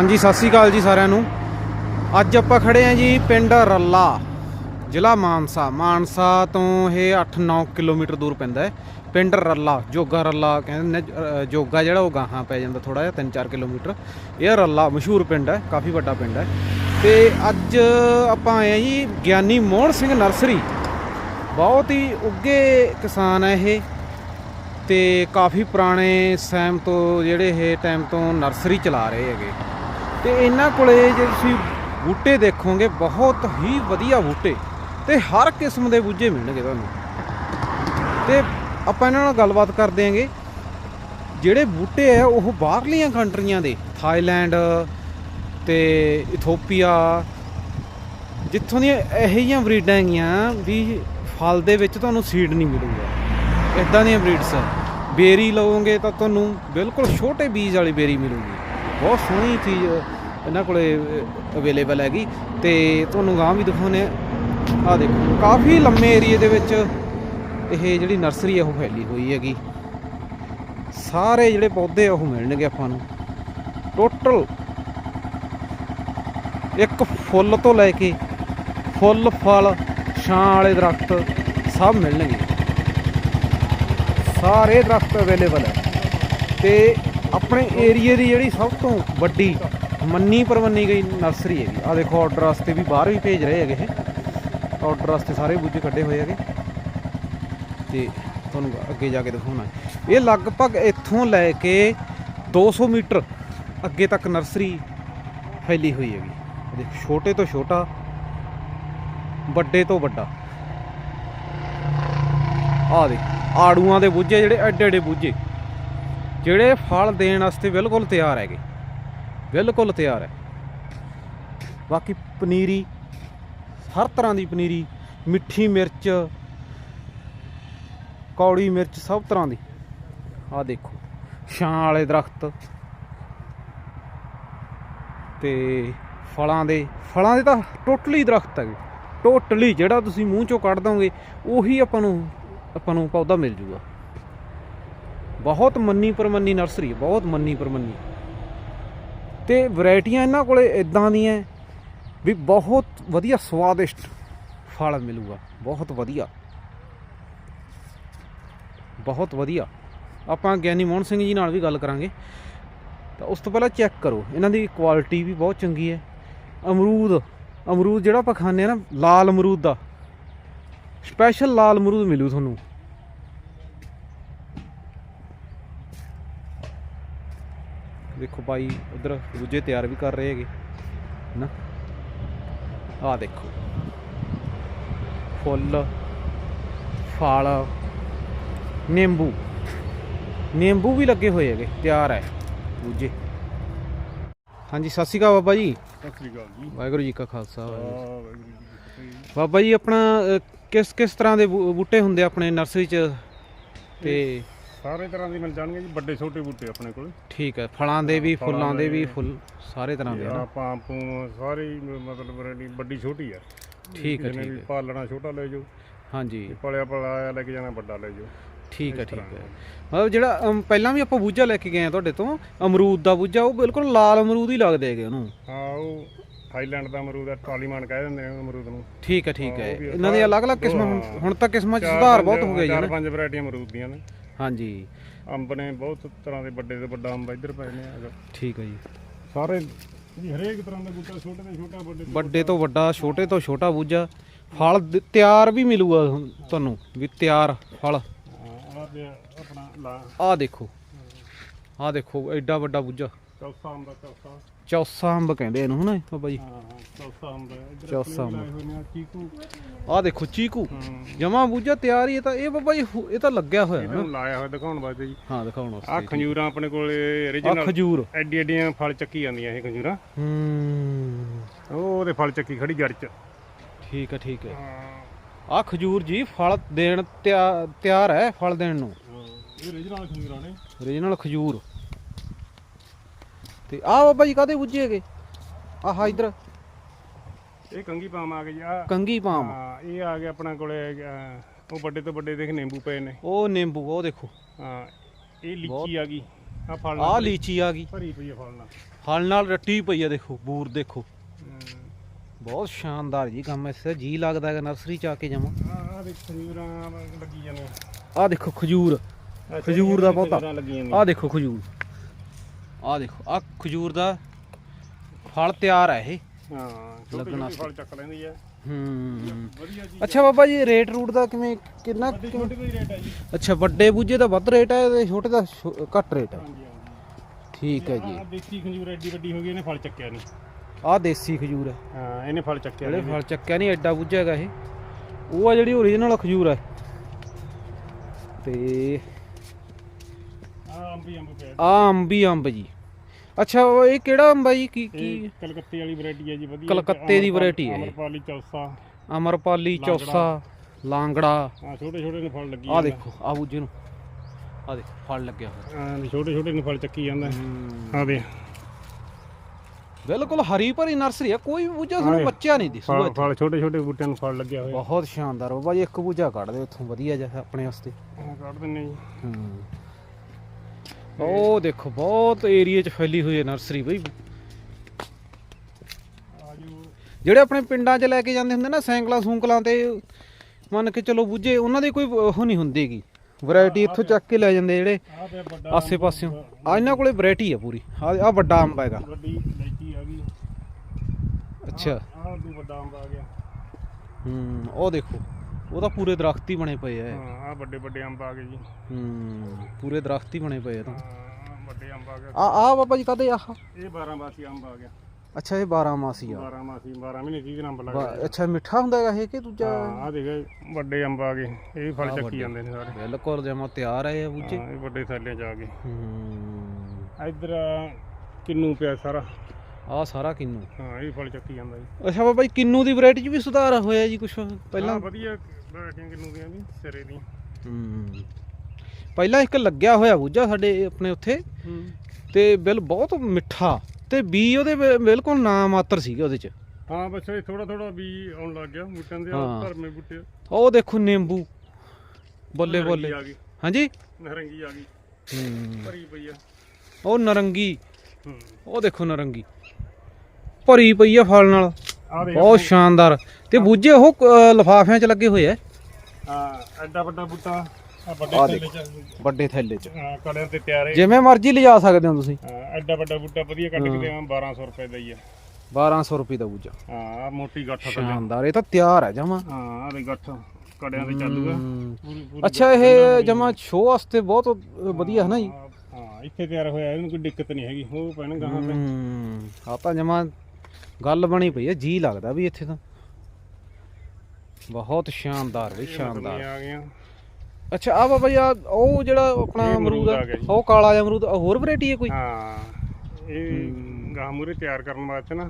ਹਾਂਜੀ, ਸਤਿ ਸ੍ਰੀ ਅਕਾਲ ਜੀ ਸਾਰਿਆਂ ਨੂੰ। ਅੱਜ ਆਪਾਂ ਖੜੇ ਆਂ ਜੀ ਪਿੰਡ ਰੱਲਾ, ਜ਼ਿਲ੍ਹਾ ਮਾਨਸਾ। ਮਾਨਸਾ ਤੋਂ ਇਹ 8-9 ਕਿਲੋਮੀਟਰ ਦੂਰ ਪੈਂਦਾ ਹੈ। ਪਿੰਡ ਰੱਲਾ, ਜੋਗਾ ਰੱਲਾ ਕਹਿੰਦੇ ਨੇ ਜੋਗਾ ਜਿਹੜਾ ਉਹ ਗਾਹਾਂ ਪੈ ਜਾਂਦਾ ਥੋੜਾ ਜਿਹਾ 3-4 ਕਿਲੋਮੀਟਰ। ਇਹ ਰੱਲਾ ਮਸ਼ਹੂਰ ਪਿੰਡ ਹੈ, ਕਾਫੀ ਵੱਡਾ ਪਿੰਡ ਹੈ। ਤੇ ਅੱਜ ਆਪਾਂ ਆਏ ਆਂ ਜੀ ਗਿਆਨੀ ਮੋਹਨ ਸਿੰਘ ਨਰਸਰੀ। ਬਹੁਤ ਹੀ ਉੱਗੇ ਕਿਸਾਨ ਹੈ ਇਹ। ਤੇ ਕਾਫੀ ਪੁਰਾਣੇ ਸੈਮ ਤੋਂ, ਜਿਹੜੇ ਇਹ ਟਾਈਮ ਤੋਂ ਨਰਸਰੀ ਚਲਾ ਰਹੇ ਹੈਗੇ। ਤੇ ਇਹਨਾਂ ਕੋਲੇ ਜੇ ਤੁਸੀਂ ਬੂਟੇ ਦੇਖੋਗੇ, ਬਹੁਤ ਹੀ ਵਧੀਆ ਬੂਟੇ। ਤੇ ਹਰ ਕਿਸਮ ਦੇ ਬੂਝੇ ਮਿਲਣਗੇ ਤੁਹਾਨੂੰ। ਤੇ ਆਪਾਂ ਇਹਨਾਂ ਨਾਲ ਗੱਲਬਾਤ ਕਰਦੇ ਆਂਗੇ ਜਿਹੜੇ ਬੂਟੇ ਆ, ਉਹ ਬਾਹਰਲੀਆਂ ਕੰਟਰੀਆਂ ਦੇ। ਥਾਈਲੈਂਡ ਤੇ ਇਥੋਪੀਆ। ਜਿੱਥੋਂ ਦੀਆਂ ਇਹੋ ਜਿਹੀਆਂ ਬਰੀਡਾਂ ਹੈਗੀਆਂ ਵੀ ਫਲ ਦੇ ਵਿੱਚ ਤੁਹਾਨੂੰ ਸੀਡ ਨਹੀਂ ਮਿਲੂਗਾ। ਇਦਾਂ ਦੀਆਂ ਬਰੀਡਸ ਬੇਰੀ ਲਵੋਗੇ ਤਾਂ ਤੁਹਾਨੂੰ ਬਿਲਕੁਲ ਛੋਟੇ ਬੀਜ ਵਾਲੀ ਬੇਰੀ ਮਿਲੂਗੀ। ਬਹੁਤ ਸੋਹਣੀ ਚੀਜ਼ ਇਹਨਾਂ ਕੋਲੇ ਅਵੇਲੇਬਲ ਹੈਗੀ। ਤੇ ਤੁਹਾਨੂੰ ਗਾਂ ਵੀ ਦਿਖਾਉਨੇ ਆ ਦੇਖੋ, ਕਾਫੀ ਲੰਮੇ ਏਰੀਏ ਦੇ ਵਿੱਚ ਇਹ ਜਿਹੜੀ ਨਰਸਰੀ ਹੈ ਉਹ ਫੈਲੀ ਹੋਈ ਹੈਗੀ। ਸਾਰੇ ਜਿਹੜੇ ਪੌਦੇ ਆ, ਉਹ ਮਿਲਣਗੇ ਆਪਾਂ ਨੂੰ। ਟੋਟਲ ਇੱਕ ਫੁੱਲ ਤੋਂ ਲੈ ਕੇ ਫੁੱਲ, ਫਲ, ਛਾਂ ਵਾਲੇ ਦਰਖਤ ਸਭ ਮਿਲਣਗੇ। ਸਾਰੇ ਦਰਖਤ ਅਵੇਲੇਬਲ ਹੈ। ਤੇ ਆਪਣੇ ਏਰੀਏ ਦੀ ਜਿਹੜੀ ਸਭ ਤੋਂ ਵੱਡੀ ਮੰਨੀ ਪਰਵੰਨੀ ਗਈ ਨਰਸਰੀ ਹੈਗੀ। ਆ ਦੇਖੋ ਆਰਡਰ ਵਾਸਤੇ ਵੀ ਬਾਹਰ ਵੀ ਭੇਜ ਰਹੇ ਹੈਗੇ ਇਹ। ਆਰਡਰ ਵਾਸਤੇ ਸਾਰੇ ਬੂਝੇ ਕੱਢੇ ਹੋਏ ਹੈਗੇ। ਤੇ ਤੁਹਾਨੂੰ ਅੱਗੇ ਜਾ ਕੇ ਦਿਖਾਉਣਾ। ਇਹ ਲਗਭਗ ਇੱਥੋਂ ਲੈ ਕੇ 200 ਮੀਟਰ ਅੱਗੇ ਤੱਕ ਨਰਸਰੀ ਫੈਲੀ ਹੋਈ ਹੈਗੀ। ਇਹਦੇ ਛੋਟੇ ਤੋਂ ਛੋਟਾ, ਵੱਡੇ ਤੋਂ ਵੱਡਾ। ਆ ਦੇ ਆੜੂਆਂ ਦੇ ਬੂਝੇ ਜਿਹੜੇ ਐਡੇ ਐਡੇ ਬੂਝੇ। ਜਿਹੜੇ ਫਲ ਦੇਣ ਵਾਸਤੇ ਬਿਲਕੁਲ ਤਿਆਰ ਹੈਗੇ। ਬਿਲਕੁਲ ਤਿਆਰ ਹੈ। ਬਾਕੀ ਪਨੀਰੀ, ਹਰ ਤਰ੍ਹਾਂ ਦੀ ਪਨੀਰੀ, ਮਿੱਠੀ ਮਿਰਚ, ਕੌੜੀ ਮਿਰਚ, ਸਭ ਤਰ੍ਹਾਂ ਦੀ। ਆਹ ਦੇਖੋ, ਛਾਂ ਵਾਲੇ ਦਰਖਤ ਤੇ ਫਲਾਂ ਦੇ। ਫਲਾਂ ਦੇ ਤਾਂ ਟੋਟਲੀ ਦਰਖਤ ਹੈਗੇ। ਟੋਟਲੀ ਜਿਹੜਾ ਤੁਸੀਂ ਮੂੰਹ ਚੋਂ ਕੱਢ ਦੋਗੇ, ਉਹੀ ਆਪਾਂ ਨੂੰ ਆਪਾਂ ਨੂੰ ਪੌਦਾ ਮਿਲ ਜੂਗਾ। ਬਹੁਤ ਮੰਨੀ ਪਰਮੰਨੀ ਨਰਸਰੀ, ਬਹੁਤ ਮੰਨੀ ਪਰਮੰਨੀ। ਤੇ ਵੈਰਾਈਟੀਆਂ ਇਹਨਾਂ ਕੋਲੇ ਇਦਾਂ ਦੀਆਂ ਵੀ ਬਹੁਤ ਵਧੀਆ ਸਵਾਦਿਸ਼ਟ ਫਲ ਮਿਲੂਗਾ, ਬਹੁਤ ਵਧੀਆ। ਬਹੁਤ ਵਧੀਆ। ਆਪਾਂ ਗਿਆਨੀ ਮੋਹਨ ਸਿੰਘ ਜੀ ਨਾਲ ਵੀ ਗੱਲ ਕਰਾਂਗੇ। ਤਾਂ ਉਸ ਤੋਂ ਪਹਿਲਾਂ ਚੈੱਕ ਕਰੋ, ਇਹਨਾਂ ਦੀ ਕੁਆਲਿਟੀ ਵੀ ਬਹੁਤ ਚੰਗੀ ਹੈ। ਅਮਰੂਦ ਅਮਰੂਦ ਜਿਹੜਾ ਆਪਾਂ ਖਾਂਦੇ ਆ ਨਾ, ਲਾਲ ਅਮਰੂਦ ਦਾ। ਸਪੈਸ਼ਲ ਲਾਲ ਅਮਰੂਦ ਮਿਲੂ ਤੁਹਾਨੂੰ। ਦੇਖੋ ਭਾਈ ਉਧਰ ਦੂਜੇ ਤਿਆਰ ਵੀ ਕਰ ਰਹੇ ਹੈਗੇ ਨਾ ਆਹ ਦੇਖੋ। ਫੁੱਲ ਫਲ ਨਿੰਬੂ। ਨਿੰਬੂ ਵੀ ਲੱਗੇ ਹੋਏ ਹੈਗੇ ਤਿਆਰ ਹੈ ਦੂਜੇ। ਹਾਂਜੀ ਸਤਿ ਸ਼੍ਰੀ ਅਕਾਲ ਬਾਬਾ ਜੀ। ਸਤਿ ਸ੍ਰੀ ਅਕਾਲ ਜੀ। ਵਾਹਿਗੁਰੂ ਜੀ ਕਾ ਖਾਲਸਾ। ਬਾਬਾ ਜੀ ਆਪਣਾ ਕਿਸ ਕਿਸ ਤਰ੍ਹਾਂ ਦੇ ਬੂਟੇ ਹੁੰਦੇ ਆ ਆਪਣੇ ਨਰਸਰੀ 'ਚ? ਤੇ ਸਾਰੇ ਤਰ੍ਹਾਂ ਦੇ ਮਿਲ ਜਾਣਗੇ ਜੀ ਵੱਡੇ ਛੋਟੇ ਬੂਟੇ ਆਪਣੇ ਕੋਲ। ਠੀਕ ਹੈ ਫਲਾਂ ਦੇ ਵੀ ਫਲਾਂ ਫੁੱਲਾਂ ਦੇ ਵੀ ਦੇ। ਫੁੱਲ ਸਾਰੇ ਤਰ੍ਹਾਂ ਦੇ ਹਨ ਪਾਂਪੂ ਸਾਰੇ ਹੀ ਮ- ਮਤਲਬ ਵੈਰਾਈਟੀ ਵੱਡੀ ਛੋਟੀ ਆ। ਠੀਕ ਹੈ ਜਿਹਨੇ ਠੀਕ ਵੀ ਹੈ। ਪਾਲਣਾ ਛੋਟਾ ਲੈ ਜਾਓ। ਹਾਂਜੀ। ਤੇ ਪਲਿਆ ਪਲਾਇਆ ਲੈ ਕੇ ਜਾਣਾ ਵੱਡਾ ਲੈ ਜਾਓ। ਠੀਕ ਹੈ ਇਸ ਠੀਕ ਤਰ੍ਹਾਂ ਹੈ ਮਤਲਬ ਜਿਹੜਾ ਅਮ, ਪਹਿਲਾਂ ਵੀ ਆਪਾਂ ਬੂਝਾ ਲੈ ਕੇ ਗਏ ਆ ਤੁਹਾਡੇ ਤੋਂ ਅਮਰੂਦ ਦਾ ਬੂਝਾ ਉਹ ਬਿਲਕੁਲ ਲਾਲ ਅਮਰੂਦ ਹੀ ਲੱਗਦੇ ਹੈਗੇ ਉਹਨੂੰ। ਹਾਂ ਉਹ ਥਾਈਲੈਂਡ ਦਾ ਅਮਰੂਦ ਆ ਟਾਲੀਮਾਨ ਕਹਿ ਦਿੰਦੇ ਨੇ ਅਮਰੂਦ ਨੂੰ। ਠੀਕ ਹੈ ਠੀਕ ਹਾਂ, ਹੈ। ਉਹ ਵੀ ਆ। ਇਹਨਾਂ ਦੀਆਂ ਅਲੱਗ-ਅਲੱਗ ਦੋ, ਕਿਸਮਾਂ ਹੁਣ। ਹੁਣ ਤਾਂ ਕਿਸਮਾਂ 'ਚ ਸੁਧਾਰ ਬਹੁਤ ਹੋ ਗਏ ਜੀ ਚਾਰ ਪੰਜ ਵੈਰਾਈਟੀਆਂ ਅਮਰੂਦ ਦੀਆਂ ਨੇ। ਹਾਂਜੀ। ਅੰਬ ਨੇ ਬਹੁਤ ਤਰ੍ਹਾਂ ਦੇ ਵੱਡੇ ਤੋਂ ਵੱਡਾ ਅੰਬ ਇੱਧਰ ਪਏ ਨੇ ਅਗਰ ਠੀਕ ਹੈ ਜੀ। ਸਾਰੇ ਜੀ ਹਰੇਕ ਤਰ੍ਹਾਂ ਦਾ ਬੂਟਾ ਛੋਟੇ ਤੋਂ ਛੋਟਾ ਵੱਡੇ ਤੋਂ ਵੱਡੇ ਤੋਂ ਵੱਡਾ ਛੋਟੇ ਤੋਂ ਛੋਟਾ ਬੂਝਾ। ਫਲ ਦ- ਤਿਆਰ ਵੀ ਮਿਲੂਗਾ ਤੁਹਾਨੂੰ ਵੀ ਤਿਆਰ ਫਲ। ਹਾਂ, ਆਹ ਤੇ ਆਪਣਾ ਲਾ। ਆਹ ਦੇਖੋ ਆਹ ਦੇਖੋ ਐਡਾ ਵੱਡਾ ਬੂਝਾ। ਚੌਥਾ ਅੰਬ ਚੌਥਾ ਚੌਸਾ। ਅੰਬ ਕਹਿੰਦੇ ਇਹਨੂੰ ਹਨਾ ਬਾਬਾ ਜੀ। ਹਾਂ ਹਾਂ ਚੌਥਾ ਅੰਬ ਹੈ ਇੱਧਰ ਚੌਥਾ ਅੰਬ। ਲਾਏ ਹੋਏ ਨੇ ਆਹ ਚੀਕੂ। ਆਹ ਦੇਖੋ ਚੀਕੂ। ਹੂੰ। ਜਮਾ ਬੂਝਾ ਤਿਆਰ ਹੀ ਹੈ ਤਾਂ ਇਹ ਬਾਬਾ ਜੀ ਹੁ- ਇਹ ਤਾਂ ਲੱਗਿਆ ਹੋਇਆ ਨਾ। ਇਹਨੂੰ ਲਾਇਆ ਹੋਇਆ ਦਿਖਾਉਣ ਵਾਸਤੇ ਜੀ। ਹਾਂ ਦਿਖਾਉਣ ਆਹ ਵਾਸਤੇ ਖੰਜੂਰਾਂ ਆਪਣੇ ਕੋਲੇ origignal ਖਜੂਰ। ਐਡੀ ਐਡੀਆਂ ਫਲ ਚੱਕੀ ਜਾਂਦੀਆਂ ਇਹ ਖੰਜੂਰਾਂ। ਹੂੰ। ਉਹ ਉਹਦੇ ਫਲ ਚੱਕੀ ਖੜੀ ਜੜ ਚ। ਠੀਕ ਹੈ ਠੀਕ ਹੈ। ਆਹ ਖਜੂਰ ਜੀ ਫਲ ਦੇਣ ਤਿਆ- ਤਿਆਰ ਹੈ ਫਲ ਦੇਣ ਨੂੰ। ਇਹ origignal ਖੰਜੂਰਾਂ ਨੇ। ਓਰੀਜਨਲ ਖਜੂਰ। ਤੇ ਆਹ ਬਾਬਾ ਜੀ ਕਾਦੇ ਬੁੱਝੇ ਹੈਗੇ? ਆਹ ਇਧਰ। ਇਹ ਕੰਗੀ ਪਾਮ ਆ ਗਈ ਆ। ਕੰਗੀ ਪਾਮ ਹਾਂ ਇਹ ਆ ਗਿਆ ਆਪਣਾ ਕੋਲੇ ਅਹ, ਉਹ ਵੱਡੇ ਤੋਂ ਵੱਡੇ ਦੇਖ ਨਿੰਬੂ ਪਏ ਨੇ। ਉਹ ਨਿੰਬੂ ਉਹ ਦੇਖੋ। ਹਾਂ ਇਹ ਲੀਚੀ ਆ ਗਈ। ਆ ਫਲ ਆਹ ਲੀਚੀ ਆ ਗਈ। ਭਰੀ ਪਈ ਆ ਫਲ ਨਾਲ। ਫਲ ਨਾਲ ਰੱਟੀ ਪਈ ਆ ਦੇਖੋ ਬੂਰ ਦੇਖੋ। ਬਹੁਤ ਸ਼ਾਨਦਾਰ ਜੀ ਕੰਮ ਇਸ ਦਾ ਜੀ ਲੱਗਦਾ ਹੈਗਾ ਨਰਸਰੀ ਚ ਆ ਕੇ ਜਾਵਾਂ ਆ ਦੇਖ ਖਜੂਰਾਂ ਲੱਗੀ ਜਾਂਦੇ ਆ ਦੇਖੋ ਖਜੂਰ। ਖਜੂਰ ਦਾ ਪੌਦਾ। ਲੱਗੀਆਂ ਆ ਦੇਖੋ ਖਜੂਰ। ਆ ਦੇਖੋ ਆ ਖਜੂਰ ਦਾ ਫਲ ਤਿਆਰ ਹੈ ਇਹ। ਹਾਂ ਲੱਗਣ ਛੋਟੇ। ਫਲ ਚੱਕ ਲੈਂਦੀ ਆ। ਹੂੰ। ਵਧੀਆ ਜੀ। ਅੱਛਾ ਬਾਬਾ ਜੀ ਰੇਟ ਰੂਟ ਦਾ ਕਿਵੇਂ ਕਿੰਨਾ ਵੱਡੀ ਛੋਟੀ ਕੋਈ ਰੇਟ ਹੈ ਜੀ। ਅੱਛਾ ਵੱਡੇ ਬੂਝੇ ਦਾ ਵੱਧ ਰੇਟ ਹੈ ਤੇ ਛੋਟੇ ਦਾ ਛੋ- ਘੱਟ ਰੇਟ ਹੈ ਹਾਂਜੀ ਹਾਂਜੀ। ਠੀਕ ਹੈ ਜੀ। ਆਹ ਦੇਸੀ ਖੰਜੂਰ ਐਡੀ ਵੱਡੀ ਹੋ ਗਈ ਇਹਨੇ ਫਲ ਚੱਕਿਆ ਨਹੀਂ ਆ ਦੇਸੀ ਖਜੂਰ ਹੈ ਹਾਂ ਇਹਨੇ ਫਲ ਚੱਕਿਆ ਜਿਹੜੇ ਨਹੀਂ ਫਲ ਚੱਕਿਆ ਨਹੀਂ ਐਡਾ ਬੂਝਾ ਹੈਗਾ ਇਹ। ਉਹ ਆ ਜਿਹੜੀ ਓਰੀਜਨਲ ਖਜੂਰ ਹੈ ਤੇ ਆ ਅੰਬੀ ਅੰਬ ਪਿਆ ਆ ਅੰਬੀ ਅੰਬ ਜੀ। ਅੱਛਾ ਉਹ ਇਹ ਕਿਹੜਾ ਅੰਬ ਹੈ ਜੀ? ਕੀ ਕੀ? ਕਲਕੱਤੇ ਵਾਲੀ ਵੈਰਾਈਟੀ ਹੈ ਜੀ ਵਧੀਆ। ਕਲਕੱਤੇ ਦੀ variety ਹੈ। ਅਮਰਪਾਲੀ ਚੌਸਾ। ਅਮਰਪਾਲੀ ਚੌਸਾ ਲਾਂਗੜਾ। ਆ ਛੋਟੇ ਛੋਟੇ ਨੂੰ ਫਲ ਲੱਗੀ ਆ ਦੇਖੋ ਆ ਬੂਝੇ ਨੂੰ। ਆ ਦੇਖੋ ਫਲ ਲੱਗਿਆ ਹੋਇਆ। ਹਾਂ ਛੋਟੇ ਛੋਟੇ ਨੂੰ ਫਲ ਚੱਕੀ ਜਾਂਦਾ। ਆ ਦੇ ਬਿਲਕੁਲ ਹਰੀ ਭਰੀ ਨਰਸਰੀ ਹੈ ਕੋਈ ਬੂਝਾ ਹਾਂ ਤੁਹਾਨੂੰ ਇਹ ਬੱਚਾ ਨਹੀਂ ਦਿਸੂਗਾ ਫਲ ਛੋਟੇ ਛੋਟੇ ਬੂਟਿਆਂ ਨੂੰ ਫਲ ਲੱਗਿਆ ਹੋਇਆ। ਬਹੁਤ ਸ਼ਾਨਦਾਰ। ਬਾਬਾ ਜੀ ਇੱਕ ਬੂਝਾ ਕੱਢ ਦਿਓ ਉੱਥੋਂ ਵਧੀਆ ਜਿਹਾ ਆਪਣੇ ਵਾਸਤੇ। ਹਾਂ ਕੱਢ ਦਿੰਨੇ ਜੀ। ਹੂੰ। ਉਹ ਦੇਖੋ ਬਹੁਤ ਏਰੀਆ 'ਚ ਫੈਲੀ ਹੋਈ ਹੈ ਨਰਸਰੀ ਬਈ। ਜਿਹੜੇ ਆਪਣੇ ਪਿੰਡਾਂ 'ਚ ਲੈ ਕੇ ਜਾਂਦੇ ਹੁੰਦੇ ਨਾ ਸਾਈਕਲਾਂ ਸੂੰਕਲਾਂ ਤੇ ਮੰਨ ਕੇ ਚਲੋ ਬੂਝੇ ਉਹਨਾਂ ਦੀ ਕੋਈ ਉਹ ਨਹੀਂ ਹੁੰਦੀਗੀ ਵੈਰਾਈਟੀ ਇੱਥੋਂ ਚੱਕ ਕੇ ਲੈ ਜਾਂਦੇ ਜਿਹੜੇ ਆਸੇ ਪਾਸਿਓਂ ਆ ਇਹਨਾਂ ਕੋਲੇ ਵੈਰਾਈਟੀ ਆ ਪੂਰੀ। ਆ ਆ ਵੱਡਾ ਅੰਬ ਹੈਗਾ। ਵੱਡੀ ਲੈਚੀ ਆ ਗਈ। ਅੱਛਾ। ਆ ਤੂੰ ਵੱਡਾ ਅੰਬ ਆ ਗਿਆ। ਹੂੰ ਉਹ ਦੇਖੋ। ਉਹ ਤਾਂ ਪੂਰੇ ਦਰਖਤ ਹੀ ਬਣੇ ਪਏ ਆ ਹਾਂ ਆ ਵੱਡੇ ਵੱਡੇ ਅੰਬ ਆ ਗਏ ਜੀ। ਹੂੰ ਪੂਰੇ ਦਰਖਤ ਹੀ ਬਣੇ ਪਏ ਆ ਤਾਂ। ਹਾਂ ਵੱਡੇ ਅੰਬ ਆ ਗਏ। ਆ ਆ ਬਾਬਾ ਜੀ ਕਦੇ ਆਹ। ਇਹ 12 ਮਾਸੀ ਅੰਬ ਆ ਗਿਆ। ਅੱਛਾ ਇਹ 12 ਮਾਸੀ ਆ। 12 ਮਾਸੀ 12 ਮਹੀਨੇ 30 ਦਿਨ ਅੰਬ ਵਾ- ਲੱਗਦੇ ਅੱਛਾ ਮਿੱਠਾ ਹੁੰਦਾ ਹੈਗਾ ਇਹ ਕਿ ਦੂਜਾ? ਹਾਂ ਆ ਦੇਖ ਵੱਡੇ ਅੰਬ ਆ ਗਏ। ਇਹ ਵੀ ਫਲ ਚੱਕੀ ਜਾਂਦੇ ਨੇ ਸਾਰੇ। ਬਿਲਕੁਲ ਜਮਾ ਤਿਆਰ ਹੈ ਇਹ ਬੂਝੇ। ਹਾਂ ਇਹ ਵੱਡੇ ਥੈਲਿਆਂ ਚ ਆ ਗਏ। ਹੂੰ। ਇੱਧਰ ਕਿੰਨੂ ਪਿਆ ਸਾਰਾ। ਆ ਸਾਰਾ ਕਿੰਨੂ। ਹਾਂ ਇਹ ਵੀ ਫਲ ਚੱਕੀ ਜਾਂਦਾ ਜੀ। ਅੱਛਾ ਬਾਬਾ ਜੀ ਕਿੰਨੂ ਦੀ ਵੈਰਾਈਟੀ 'ਚ ਵੀ ਸੁਧਾਰ ਹੋਇਆ ਜੀ ਕੁਝ ਪਹਿਲਾਂ? ਹਾਂ, ਵਧੀਆ। ਵੈਰਾਈਟੀਆਂ ਕਿੰਨੂ ਦੀਆਂ ਵੀ ਸਿਰੇ ਦੀਆਂ। ਹੂੰ। ਪਹਿਲਾਂ ਇੱਕ ਲੱਗਿਆ ਹੋਇਆ ਬੂਝਾ ਸਾਡੇ ਆਪਣੇ ਉੱਥੇ। ਤੇ ਬਿਲ ਬਹੁਤ ਮਿੱਠਾ। ਤੇ ਬੀ ਉਹਦੇ ਬਿ- ਬਿਲਕੁਲ ਨਾ ਮਾਤਰ ਸੀਗੇ ਉਹਦੇ 'ਚ। ਹਾਂ ਬਸ ਇਹ ਥੋੜਾ ਥੋੜਾ ਵੀ ਆਉਣ ਲੱਗ ਗਿਆ। ਬੂਟਿਆਂ ਦੇ ਹਾਂ। ਧਰਮੇ ਬੂਟੇ। ਉਹ ਦੇਖੋ ਨਿੰਬੂ। ਬੱਲੇ ਨਰੰਗੀ ਬੱਲੇ। ਆ ਗਈ। ਹਾਂਜੀ? ਨਰੰਗੀ ਆ ਗਈ। ਹੂੰ। ਭਰੀ ਪਈ ਆ। ਉਹ ਨਰੰਗੀ। ਹੂੰ। ਉਹ ਦੇਖੋ ਨਰੰਗੀ। ਭਰੀ ਪਈ ਆ ਫਲ ਨਾਲ। ਬਹੁਤ ਸ਼ਾਨਦਾਰ। ਤੇ ਬੂਝੇ ਉਹ ਲਿਫਾਫਿਆਂ 'ਚ ਲੱਗੇ ਹੋਏ ਆ। ਹਾਂ ਐਡਾ ਵੱਡਾ ਬੂਟਾ ਆ ਵੱਡੇ ਆਹ ਥੱਲੇ ਚ। ਵੱਡੇ ਥੈਲੇ 'ਚ। ਹਾਂ ਕੜਿਆਂ ਤੇ ਤਿਆਰ। ਹੈ ਜਿਵੇਂ ਮਰਜ਼ੀ ਲਿਜਾ ਸਕਦੇ ਹੋ ਤੁਸੀਂ। ਹਾਂ, ਐਡਾ ਵੱਡਾ ਬੂਟਾ ਵਧੀਆ ਕੱਟ ਕੇ ਦੇਵਾਂ 1200 ਰੁਪਏ ਦਾ ਹੀ ਆ। 1200 ਰੁਪਏ ਦਾ ਬੂਝਾ। ਹਾਂ ਆਹ ਮੋਟੀ ਗੱਠ ਥੱਲੇ। ਸ਼ਾਨਦਾਰ ਇਹ ਤਾਂ ਤਿਆਰ ਹੈ ਜਮਾ। ਹਾਂ ਆ ਦੇ ਗੱਠ ਕੜਿਆਂ ਤੇ ਚੱਲੂਗਾ। ਪੂਰੀ ਪੂਰੀ ਅੱਛਾ ਇਹ ਜਮਾ ਸ਼ੋਅ ਵਾਸਤੇ ਬਹੁਤ ਵਧੀਆ ਹੈ ਨਾ ਜੀ। ਹਾਂ, ਹਾਂ ਇੱਥੇ ਤਿਆਰ ਹੋਇਆ ਇਹਨੂੰ ਕੋਈ ਦਿੱਕਤ ਨਹੀਂ ਹੈਗੀ। ਉਹ ਪੈਣ ਗਾਹਾਂ ਤੇ। ਹੂੰ ਆ ਤਾਂ ਜਮਾ ਗੱਲ ਬਣੀ ਪਈ ਹੈ ਜੀ ਲੱਗਦਾ ਵੀ ਇੱਥੇ ਤਾਂ। ਬਹੁਤ ਸ਼ਾਨਦਾਰ ਵੀ ਸ਼ਾਨਦਾਰ। ਆ ਗਈਆਂ। ਅੱਛਾ ਆ ਬਾਬਾ ਜੀ ਆ ਉਹ ਜਿਹੜਾ ਆਪਣਾ ਇਹ ਅਮਰੂਦ ਅਮਰੂਦ ਆ ਆ ਗਿਆ ਜੀ। ਉਹ ਕਾਲਾ ਜਿਹਾ ਅਮਰੂਦ ਹੋਰ ਵੈਰਾਈਟੀ ਹੈ ਕੋਈ? ਹਾਂ ਇਹ ਗਾਹ ਮੂਰੇ ਤਿਆਰ ਕਰਨ ਵਾਸਤੇ ਨਾ।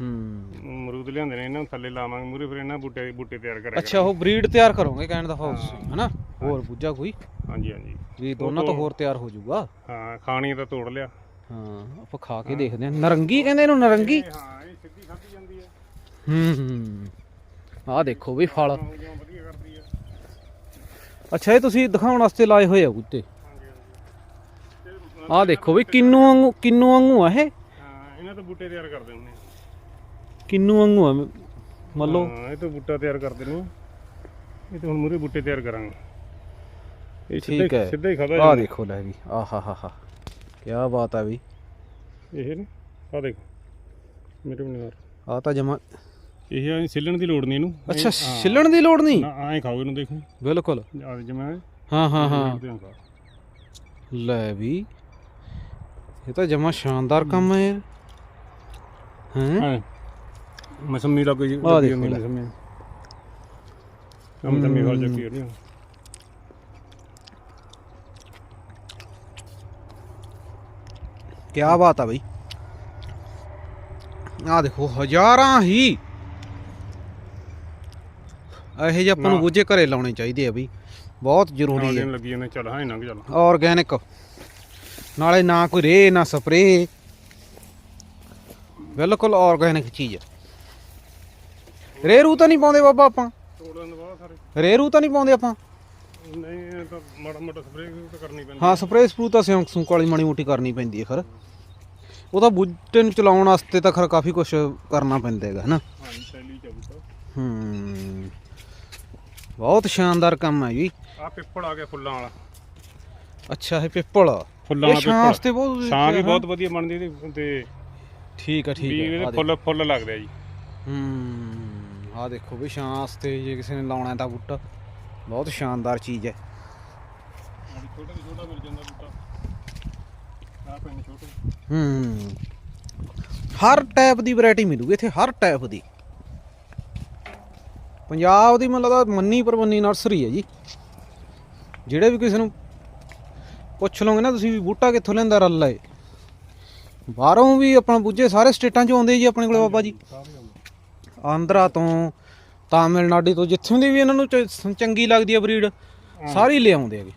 ਹੂੰ। ਅਮਰੂਦ ਲਿਆਂਦੇ ਨੇ ਇਹਨਾਂ ਨੂੰ ਥੱਲੇ ਲਾਵਾਂਗੇ ਮੂਰੇ ਫਿਰ ਇਹਨਾਂ ਬੂਟੇ ਬੂਟੇ ਤਿਆਰ ਕਰਿਆ ਅੱਛਾ ਉਹ ਬਰੀਡ ਤਿਆਰ ਕਰੋਗੇ ਕਹਿਣ ਦਾ ਹਾਊਸ ਹਨਾ? ਹੋਰ ਬੂਝਾ ਕੋਈ? ਕਰਾਂਗੇ। ਹਾਂਜੀ ਹਾਂਜੀ। ਵੀ ਦੋਨਾਂ ਤੋਂ ਹੋਰ ਤਿਆਰ ਹੋ ਜਾਊਗਾ? ਹਾਂ ਖਾਣੀ ਤਾਂ ਤੋੜ ਲਿਆ। ਹਾਂ ਆਪਾਂ ਖਾ ਕੇ ਦੇਖਦੇ ਹਾਂ। ਨਰੰਗੀ ਕਹਿੰਦੇ ਇਹਨੂੰ ਨਰੰਗੀ? ਹਾਂ ਸਿੱਧੀ ਖਾਧੀ ਜਾਂਦੀ ਹੈ। ਹੂੰ। ਹੂੰ ਆਹ ਦੇਖੋ ਵੀ ਫਲ। ਉਹ ਜਿਉਂ ਵਧੀਆ ਕਰਦੀ ਹੈ। ਅੱਛਾ ਇਹ ਤੁਸੀਂ ਦਿਖਾਉਣ ਵਾਸਤੇ ਲਾਏ ਹੋਏ ਆ ਬੂਟੇ। ਹਾਂਜੀ ਹਾਂਜੀ। ਤੇ ਆਹ ਦੇਖੋ ਵੀ ਕਿੰਨੂ ਵਾਂਗੂ ਕਿੰਨੂ ਵਾਂਗੂ ਆ ਇਹ? ਹਾਂ ਇਹਨਾਂ ਤੋਂ ਬੂਟੇ ਤਿਆਰ ਕਰਦੇ ਹੁੰਦੇ ਆ। ਕਿੰਨੂ ਵਾਂਗੂ ਆ? ਮੰਨ ਲਓ ਹਾਂ ਇਹ ਤੋਂ ਬੂਟਾ ਤਿਆਰ ਕਰਦੇ ਨੇ। ਇਹ ਤਾਂ ਹੁਣ ਮੂਰੇ ਬੂਟੇ ਤਿਆਰ ਕਰਾਂਗੇ। ਇਹ ਸਿੱਧਾ ਠੀਕ ਹੈ। ਹੀ- ਸਿੱਧਾ ਹੀ ਖਾਦਾ ਆਹ ਦੇਖੋ ਲੈ ਵੀ। ਆਹਾ ਹਾ ਹਾ ਕੀ ਬਾਤ ਆ ਵੀ। ਇਹ ਨੇ? ਆ ਦੇਖ। ਮੇਰੇ ਵੀ ਨਾਲ ਆ ਤਾਂ ਜਮਾ ਇਹ ਐਂ ਸਿੱਲਣ ਦੀ ਲੋੜ ਨਹੀਂ ਇਹਨੂੰ। ਐਂ- ਅੱਛਾ ਛਿੱਲਣ ਦੀ ਲੋੜ ਨਹੀਂ? ਨਾ ਐਂ ਖਾਓ ਇਹਨੂੰ ਦੇਖੋ। ਬਿਲਕੁਲ। ਆ ਜਿਵੇਂ ਹਾਂ ਹਾਂ ਹਾਂ। ਲੈ ਵੀ ਇਹ ਤਾਂ ਜਮਾ ਸ਼ਾਨਦਾਰ ਕੰਮ ਹੈ। ਯਾਰ ਹੈਂ। ਮਸੰਮੀ ਲੱਗ ਗਈ ਆਹ ਦੇਖੋ ਲੈ। ਮਸੰਮੀ ਹਮ ਤਾਂ ਮੇਵਾਲ ਚੱਕੀ ਹੋ ਰਹੀ ਕੀ ਬਾਤ ਆ ਬਈ। ਆ ਦੇਖੋ ਹਜ਼ਾਰਾਂ ਹੀ। ਇਹੋ ਜਿਹੇ ਆਪਾਂ ਨੂੰ। ਬੂਝੇ ਘਰੇ ਲਾਉਣੇ ਚਾਹੀਦੇ ਆ ਬਈ। ਬਹੁਤ ਜ਼ਰੂਰੀ ਹੈ ਲੱਗੀ ਜਾਂਦੇ ਚੱਲ ਹਾਂ ਨੰਗ ਚੱਲ। ਆਰਗੈਨਿਕ ਨਾਲੇ ਨਾ ਕੋਈ ਰੇ ਨਾ ਸਪਰੇ ਬਿਲਕੁਲ ਆਰਗੈਨਿਕ ਚੀਜ਼ ਹੈ ਰੇ ਰੂ ਤਾਂ ਨਹੀਂ ਪਾਉਂਦੇ ਬਾਬਾ ਆਪਾਂ। ਤੋੜਨ ਦੇ ਬਹੁਤ ਸਾਰੇ। ਰੇ ਰੂ ਤਾਂ ਨਹੀਂ ਪਾਉਂਦੇ ਆਪਾਂ। ਨਹੀਂ ਇਹ ਤਾਂ ਮਾੜਾ ਮੋਟਾ ਸਪਰੇਅ ਤਾਂ ਕਰਨੀ ਪੈਂਦੀ ਹਾਂ ਸਪਰੇ ਸਪਰੂ ਤਾਂ ਸਿਉਂਕ ਸੁੰਕ ਵਾਲੀ ਮਾੜੀ ਮੋਟੀ ਕਰਨੀ ਪੈਂਦੀ ਹੈ ਖਰ। ਉਹਦਾ ਬੂਟੇ ਨੂੰ ਚਲਾਉਣ ਵਾਸਤੇ ਤਾਂ ਖਰ ਕਾਫੀ ਕੁਝ ਕਰਨਾ ਪੈਂਦਾ ਹੈਗਾ ਹਨਾ? ਹਾਂਜੀ ਸੈਲੀ ਚ ਬੂਟਾ ਹੂੰ। ਬਹੁਤ ਸ਼ਾਨਦਾਰ ਕੰਮ ਹੈ ਜੀ। ਆ ਪਿੱਪਲ ਆ ਗਿਆ ਫੁੱਲਾਂ ਵਾਲਾ। ਅੱਛਾ ਇਹ ਪਿੱਪਲ। ਫੁੱਲਾਂ ਵਾਲਾ ਪਿੱਪਲ। ਵਾਸਤੇ ਬਹੁਤ ਛਾਂ ਵੀ ਬਹੁਤ ਵਧੀਆ ਬਣਦੀ ਇਹਦੀ ਤੇ ਠੀਕ ਆ ਵੀ ਠੀਕ ਇਹਦੇ ਆਹ ਫੁੱਲ ਫੁੱਲ ਲੱਗਦੇ ਆ ਜੀ। ਹੂੰ। ਆ ਦੇਖੋ ਵੀ ਛਾਂ ਵਾਸਤੇ ਜੇ ਕਿਸੇ ਨੇ ਲਾਉਣਾ ਤਾਂ ਬੂਟਾ। ਬਹੁਤ ਸ਼ਾਨਦਾਰ ਚੀਜ਼ ਹੈ। ਛੋਟਾ ਤੋਂ ਛੋਟਾ ਮਿਲ ਜਾਂਦਾ ਬੂਟਾ। ਆ ਪੈਣੇ ਛੋਟੇ। ਹੂੰ। ਹਰ ਟਾਈਪ ਦੀ ਵੈਰਾਈਟੀ ਮਿਲੂਗੀ ਇੱਥੇ ਹਰ ਟਾਈਪ ਦੀ। ਪੰਜਾਬ ਦੀ ਮਤਲਬ ਦਾ ਮੰਨੀ ਪਰਮੰਨੀ ਨਰਸਰੀ ਹੈ ਜੀ। ਜਿਹੜੇ ਵੀ ਕਿਸੇ ਨੂੰ ਪੁੱਛ ਲਓਗੇ ਨਾ ਤੁਸੀਂ ਵੀ ਬੂਟਾ ਕਿੱਥੋਂ ਲੈਂਦਾ ਰੱਲਾ ਏ। ਬਾਹਰੋਂ ਵੀ ਆਪਣਾ ਬੁੱਝੇ ਸਾਰੇ ਸਟੇਟਾਂ 'ਚੋਂ ਆਉਂਦੇ ਜੀ ਆਪਣੇ ਕੋਲ ਬਾਬਾ ਜੀ। ਆਉਂਦੇ ਆਂਧਰਾ ਤੋਂ ਤਾਮਿਲਨਾਡੂ ਤੋਂ ਜਿੱਥੋਂ ਦੀ ਵੀ ਇਹਨਾਂ ਨੂੰ ਚ- ਚੰਗੀ ਲੱਗਦੀ ਹੈ ਬਰੀਡ ਸਾਰੀ ਲਿਆਉਂਦੇ ਹੈਗੇ।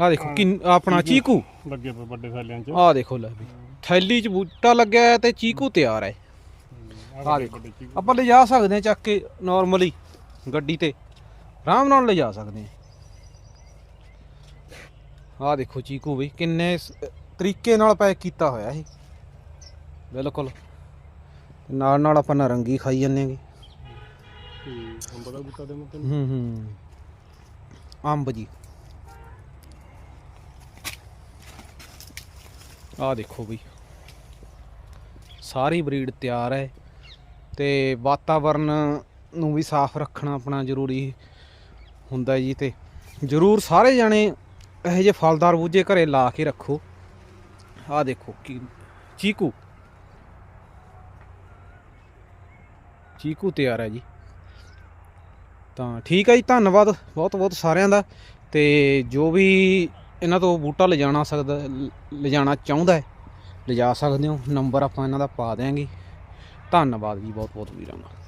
ਆ ਦੇਖੋ ਆਪਣਾ ਚੀਕੂ। ਲੱਗੇ ਪਏ ਵੱਡੇ ਥੈਲਿਆਂ ਚ। ਆ ਦੇਖੋ ਲੈ ਵੀ। ਥੈਲੀ 'ਚ ਬੂਟਾ ਲੱਗਿਆ ਹੈ ਤੇ ਚੀਕੂ ਤਿਆਰ ਹੈ। ਆ ਦੇਖੋ ਆਪਾਂ ਲਿਜਾ ਸਕਦੇ ਹਾਂ ਚੱਕ ਕੇ ਨਾਰਮਲੀ ਗੱਡੀ ਤੇ। ਆਰਾਮ ਨਾਲ ਲਿਜਾ ਸਕਦੇ ਹਾਂ। ਆ ਦੇਖੋ ਚੀਕੂ ਵੀ ਕਿੰਨੇ ਸ- ਤਰੀਕੇ ਨਾਲ ਪੈਕ ਕੀਤਾ ਹੋਇਆ ਇਹ। ਬਿਲਕੁਲ। ਤੇ ਨਾਲ ਨਾਲ ਆਪਾਂ ਨਾਰੰਗੀ ਖਾਈ ਜਾਂਦੇ ਹਾਂਗੇ ਅੰਬ ਦਾ ਬੂਟਾ ਦੇ ਮੁੱਕ ਹੂੰ ਹੂੰ। ਅੰਬ ਜੀ। ਆ ਦੇਖੋ ਵੀ ਸਾਰੀ ਬਰੀਡ ਤਿਆਰ ਹੈ ਤੇ ਵਾਤਾਵਰਨ ਨੂੰ ਵੀ ਸਾਫ਼ ਰੱਖਣਾ ਆਪਣਾ ਜ਼ਰੂਰੀ ਹੁੰਦਾ ਜੀ ਤੇ ਜ਼ਰੂਰ ਸਾਰੇ ਜਾਣੇ ਇਹੋ ਜਿਹੇ ਫਲਦਾਰ ਬੂਝੇ ਘਰੇ ਲਾ ਕੇ ਰੱਖੋ। ਆ ਦੇਖੋ ਕੀ ਚੀਕੂ। ਚੀਕੂ ਤਿਆਰ ਹੈ ਜੀ। ਤਾਂ ਠੀਕ ਹੈ ਜੀ, ਧੰਨਵਾਦ ਬਹੁਤ ਬਹੁਤ ਸਾਰਿਆਂ ਦਾ ਤੇ ਜੋ ਵੀ ਇਹਨਾਂ ਤੋਂ ਬੂਟਾ ਲਿਜਾਣਾ ਸਕਦਾ ਲ- ਲਿਜਾਣਾ ਚਾਹੁੰਦਾ ਹੈ, ਲਿਜਾ ਸਕਦੇ ਹੋ। ਨੰਬਰ ਆਪਾਂ ਇਹਨਾਂ ਦਾ ਪਾ ਦਿਆਂਗੇ। ਧੰਨਵਾਦ ਜੀ ਬਹੁਤ ਬਹੁਤ ਵੀਰਾਂ ਦਾ।